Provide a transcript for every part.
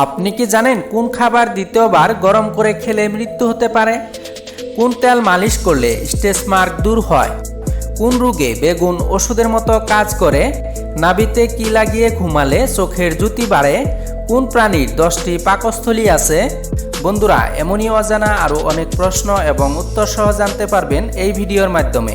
আপনি কি জানেন কোন খাবার দ্বিতীয়বার গরম করে খেলে মৃত্যু হতে পারে? কোন তেল মালিশ করলে স্টেজ মার্ক দূর হয়? কোন রোগে বেগুন ওষুধের মতো কাজ করে? নাবিতে কি লাগিয়ে ঘুমালে চোখের জুতি বাড়ে? কোন প্রাণীর দশটি পাকস্থলী আছে? বন্ধুরা, এমনই অজানা আরও অনেক প্রশ্ন এবং উত্তর সহ জানতে পারবেন এই ভিডিওর মাধ্যমে।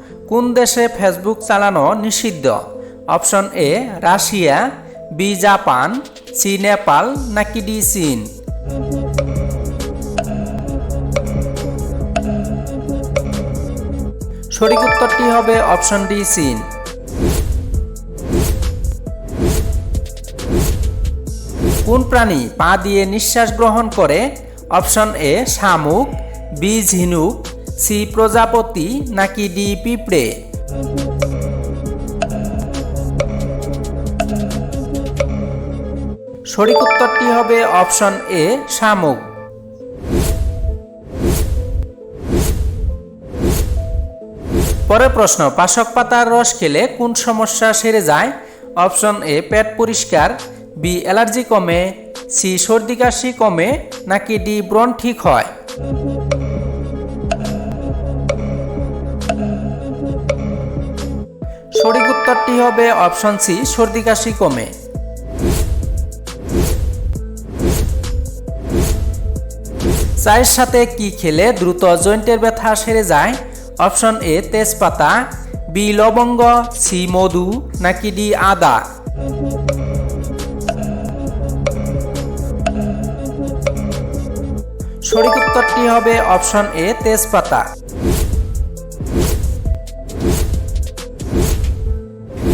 কোন দেশে ফেসবুক চালানো নিষিদ্ধ? Option A, Russia, B, Japan, C, Nepal, নাকি ডি, চীন? সঠিক উত্তরটি হবে অপশন ডি, চীন। কোন প্রাণী পা দিয়ে নিঃশ্বাস গ্রহণ করে? অপশন এ, শামুক, বি, ঝিনুক সি প্রজাপতি নাকি ডি পিঁপড়ে? সঠিক উত্তরটি হবে অপশন এ, শামুক। পরের প্রশ্ন, পাশক পাতার রস খেলে কোন সমস্যা সেরে যায়? অপশন এ, পেট পরিষ্কার। বি, অ্যালার্জি কমে। সি, সর্দি কাশি কমে। নাকি ডি, ব্রণ ঠিক হয়? সঠিক উত্তরটি হবে অপশন সি, সর্দি কাশি কমে। চায়ের সাথে কি খেলে দ্রুত জয়েন্টের ব্যথা সেরে যায়? অপশন এ, তেজপাতা, বি, লবঙ্গ, সি, মধু, নাকি ডি, আদা? সঠিক উত্তরটি হবে অপশন এ, তেজপাতা।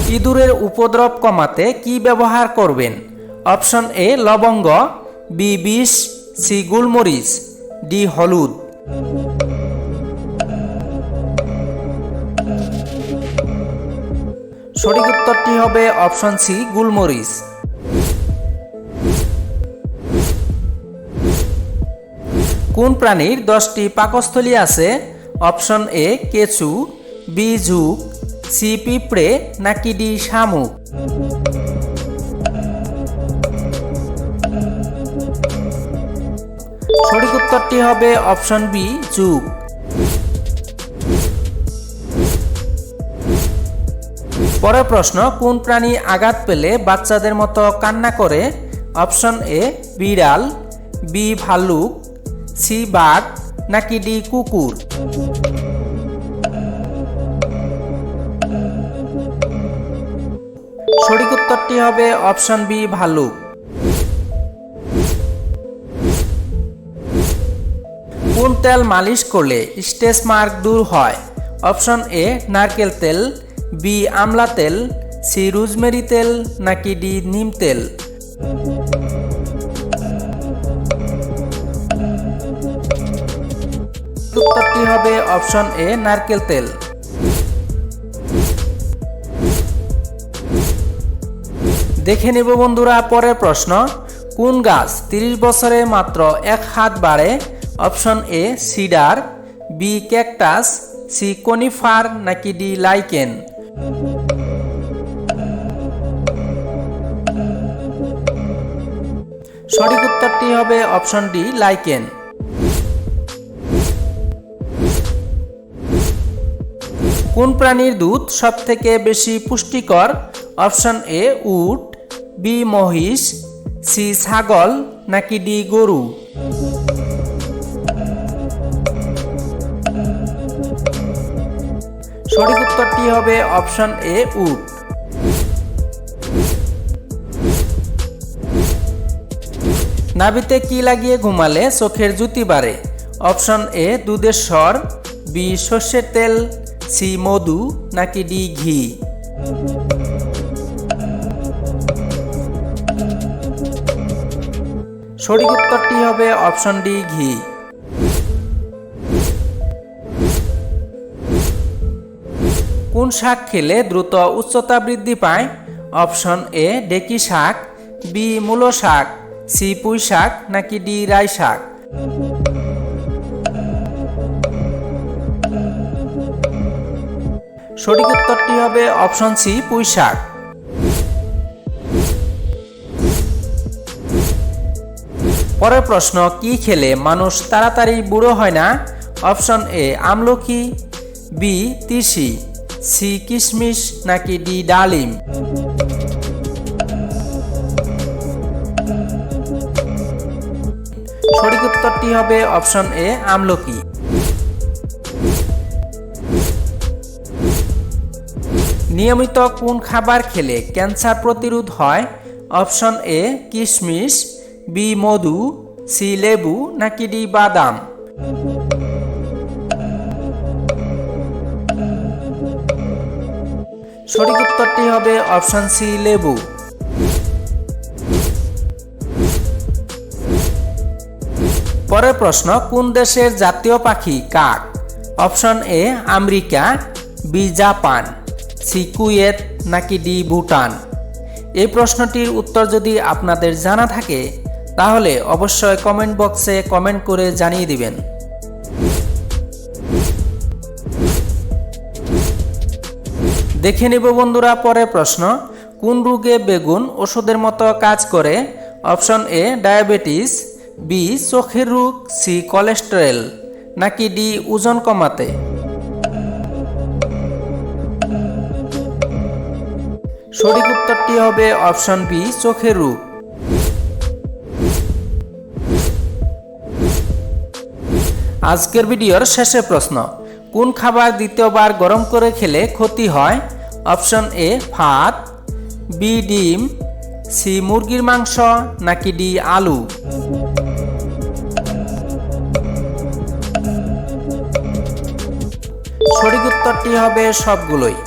ইঁদুরের উপদ্রব কমাতে কি ব্যবহার করবেন? অপশন এ, লবঙ্গ, বি, বিষ, সি, গুলমরিচ, ডি, হলুদ। সঠিক উত্তরটি হবে অপশন সি, গুলমরিচ। কোন প্রাণীর দশটি পাকস্থলী আছে? অপশন এ, কেঁচু বি ঝুঁক সি পিঁপড়ে নাকি ডি শামুক? সঠিক উত্তরটি হবে অপশন বি, যুগ। পরের প্রশ্ন, কোন প্রাণী আঘাত পেলে বাচ্চাদের মতো কান্না করে? অপশন এ, বিড়াল, বি ভালুক সি, বাঘ, নাকি ডি, কুকুর? সঠিক উত্তরটি হবে অপশন বি ভাল্লুক কোন তেল মালিশ করলে স্টেজ মার্ক দূর হয়? অপশন এ, নারকেল তেল, বি, আমলা তেল, সি, রুজমেরি তেল, নাকি ডি, নিম তেল? উত্তরটি হবে অপশন এ, নারকেল তেল। দেখে নেব বন্ধুরা পরের প্রশ্ন। কোন গাছ 30 বছরে মাত্র এক হাত বাড়ে? Option A, cedar, B, cactus, C, conifer, নাকি ডি, লাইকেন? সঠিক উত্তরটি হবে অপশন ডি, লাইকেন। কোন প্রাণীর দুধ সব থেকে বেশি পুষ্টিকর? অপশন এ, উট বি মহিষ, সি ছাগল, নাকি ডি গরু? সঠিক উত্তরটি হবে অপশন এ, উট। নাভিতে কি লাগিয়ে ঘুমালে চোখের জুতি বাড়ে? অপশন এ, দুধের স্বর, বি সর্ষের তেল, সি মধু, নাকি ডি ঘি? সঠিক উত্তরটি হবে অপশন ডি, ঘি। কোন শাক খেলে দ্রুত উচ্চতা বৃদ্ধি পায়? অপশন এ, ডেকি শাক, বি, মূলো শাক, সি, পুঁই শাক, নাকি ডি, রাই শাক? সঠিক উত্তরটি হবে অপশন সি, পুঁই শাক। পরের প্রশ্ন, কি খেলে মানুষ তাড়াতাড়ি বুড়ো হয় না? অপশন এ, আমলকি, বি, তিসি, সি, কিশমিশ, নাকি ডি, ডালিম? সঠিক উত্তরটি হবে অপশন এ, আমলকি। নিয়মিত কোন খাবার খেলে ক্যান্সার প্রতিরোধ হয়? অপশন এ, কিশমিশ বি মধু সি লেবু নাকি ডি বাদাম? সঠিক উত্তরটি হবে অপশন সি লেবু। পরের প্রশ্ন, কোন দেশের জাতীয় পাখি কাক? Option A, America, B, Japan, C, Kuwait নাকি ডি, ভুটান? এই প্রশ্নটির উত্তর যদি আপনাদের জানা থাকে তাহলে অবশ্যই কমেন্ট বক্সে কমেন্ট করে জানিয়ে দিবেন। দেখে নেব বন্ধুরা পরে প্রশ্ন, কোন রোগে বেগুন ওষুধের মতো কাজ করে? অপশন এ, ডায়াবেটিস, বি, চোখের রোগ, সি কোলেস্টেরল নাকি ডি, ওজন কমাতে? সঠিক উত্তরটি হবে অপশন বি, চোখের রোগ। আজকের ভিডিওর শেষে প্রশ্ন, কোন খাবার দ্বিতীয়বার গরম করে খেলে ক্ষতি হয়? অপশন এ, ভাত, বি, ডিম, সি, মুরগির মাংস, নাকি ডি, আলু? সঠিক উত্তরটি হবে সবগুলোই।